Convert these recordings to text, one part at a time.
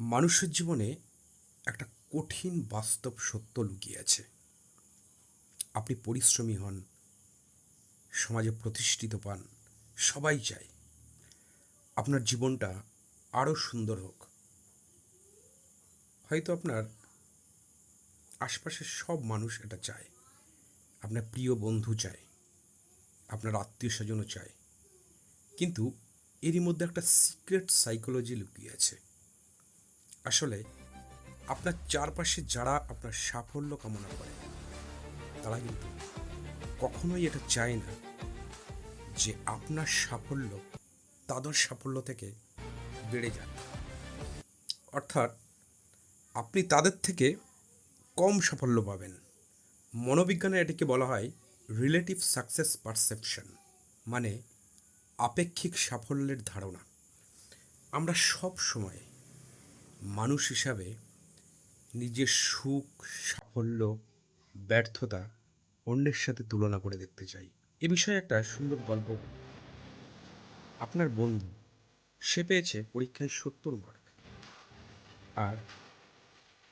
মানুষের জীবনে একটা কঠিন বাস্তব সত্য লুকিয়ে আছে। আপনি পরিশ্রমী হন, সমাজে প্রতিষ্ঠিত পান, সবাই চায় আপনার জীবনটা আরও সুন্দর হোক। হয়তো আপনার আশপাশের সব মানুষ এটা চায়, আপনার প্রিয় বন্ধু চায়, আপনার আত্মীয় স্বজনও চায়। কিন্তু এরই মধ্যে একটা সিক্রেট সাইকোলজি লুকিয়ে আছে। আসলে আপনার চারপাশে যারা আপনার সাফল্য কামনা করে, তারা কিন্তু কখনোই এটা চায় না যে আপনার সাফল্য তাদের সাফল্য থেকে বেড়ে যাক। অর্থাৎ আপনি তাদের থেকে কম সাফল্য পাবেন। মনোবিজ্ঞানে এটিকে বলা হয় রিলেটিভ সাকসেস পারসেপশন মানে আপেক্ষিক সাফল্যের ধারণা। আমরা সব সময় মানুষ হিসাবে নিজের সুখ, সাফল্য, ব্যর্থতা অন্যের সাথে তুলনা করে দেখতে চাই। এ বিষয়ে একটা সুন্দর গল্প আপনার বন্ধু, সে পেয়েছে পরীক্ষায় সত্তর মার্ক আর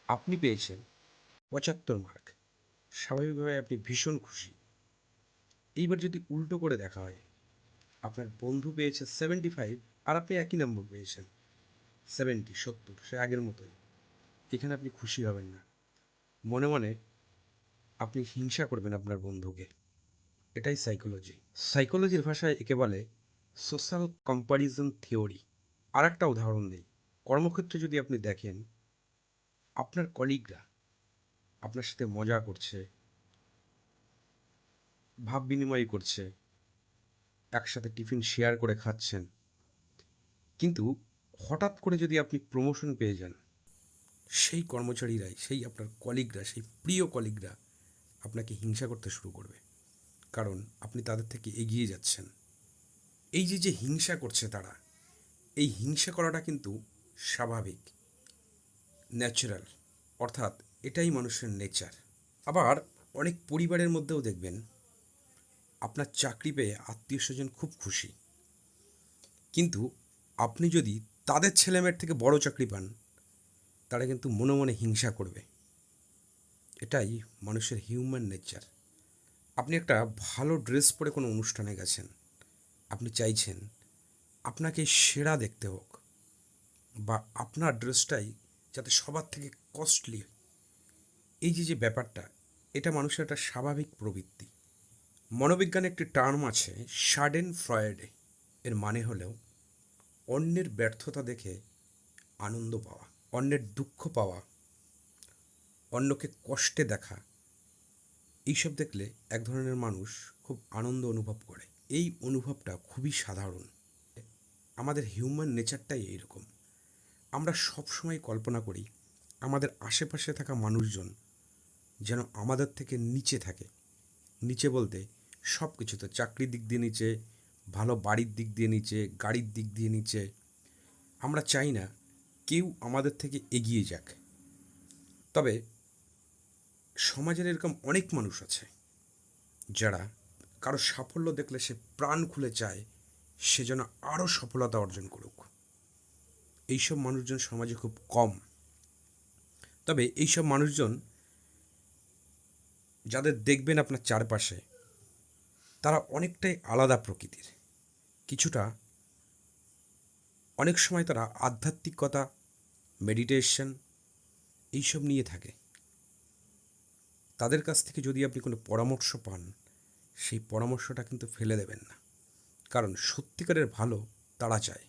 আপনি পেয়েছেন পঁচাত্তর মার্ক স্বাভাবিকভাবে আপনি ভীষণ খুশি। এইবার যদি উল্টো করে দেখা হয়, আপনার বন্ধু পেয়েছে সেভেন্টি ফাইভ আর আপনি একই নম্বর পেয়েছেন। সেভেন্টি, সত্তর, সে আগের মতোই। এখানে আপনি খুশি হবেন না। মনে মনে আপনি হিংসা করবেন আপনার বন্ধুকে। এটাই সাইকোলজি সাইকোলজির ভাষায় একে বলে সোশ্যাল কম্প্যারিজন থিওরি আর একটা উদাহরণ দিই। কর্মক্ষেত্রে যদি আপনি দেখেন, আপনার কলিগরা আপনার সাথে মজা করছে, ভাব বিনিময় করছে, একসাথে টিফিন শেয়ার করে খাচ্ছেন। কিন্তু হঠাৎ করে যদি আপনি প্রমোশন পেয়ে যান, সেই কর্মচারীরাই, সেই আপনার কলিগরা সেই প্রিয় কলিগরা আপনাকে হিংসা করতে শুরু করবে। কারণ আপনি তাদের থেকে এগিয়ে যাচ্ছেন। এই যে যে হিংসা করছে তারা, এই হিংসা করাটা কিন্তু স্বাভাবিক ন্যাচারাল অর্থাৎ এটাই মানুষের নেচার আবার অনেক পরিবারের মধ্যেও দেখবেন, আপনার চাকরি পেয়ে আত্মীয় স্বজন খুব খুশি। কিন্তু আপনি যদি তাদের ছেলেমেয়ের থেকে বড় চাকরি পান, তারা কিন্তু মনে মনে হিংসা করবে। এটাই মানুষের হিউম্যান নেচার আপনি একটা ভালো ড্রেস পরে কোনো অনুষ্ঠানে গেছেন, আপনি চাইছেন আপনাকে সেরা দেখতে হোক বা আপনার ড্রেসটাই যাতে সবার থেকে কস্টলি এই যে যে ব্যাপারটা, এটা মানুষের একটা স্বাভাবিক প্রবৃত্তি। মনোবিজ্ঞানে একটি টার্ম আছে সাডেন ফ্রয়েডে এর মানে হলেও অন্যের ব্যর্থতা দেখে আনন্দ পাওয়া, অন্যের দুঃখ পাওয়া, অন্যকে কষ্টে দেখা, এইসব দেখলে এক ধরনের মানুষ খুব আনন্দ অনুভব করে। এই অনুভবটা খুবই সাধারণ। আমাদের হিউম্যান নেচারটাই এইরকম। আমরা সবসময় কল্পনা করি, আমাদের আশেপাশে থাকা মানুষজন যেন আমাদের থেকে নিচে থাকে। নিচে বলতে সব কিছুতে চাকরির দিক দিয়ে নিচে ভালো বাড়ির দিক দিয়ে নিচে, গাড়ির দিক দিয়ে নিচে। আমরা চাই না কেউ আমাদের থেকে এগিয়ে যাক। তবে সমাজের এরকম অনেক মানুষ আছে যারা কারও সাফল্য দেখলে সে প্রাণ খুলে চায়, সে যেন আরও সফলতা অর্জন করুক। এইসব মানুষজন সমাজে খুব কম। তবে এইসব মানুষজন যাদের দেখবেন আপনার চারপাশে, তারা অনেকটাই আলাদা প্রকৃতির। কিছুটা অনেক সময় তারা আধ্যাত্মিকতা মেডিটেশন এইসব নিয়ে থাকে। তাদের কাছ থেকে যদি আপনি কোনো পরামর্শ পান, সেই পরামর্শটা কিন্তু ফেলে দেবেন না। কারণ সত্যিকারের ভালো তারা চায়।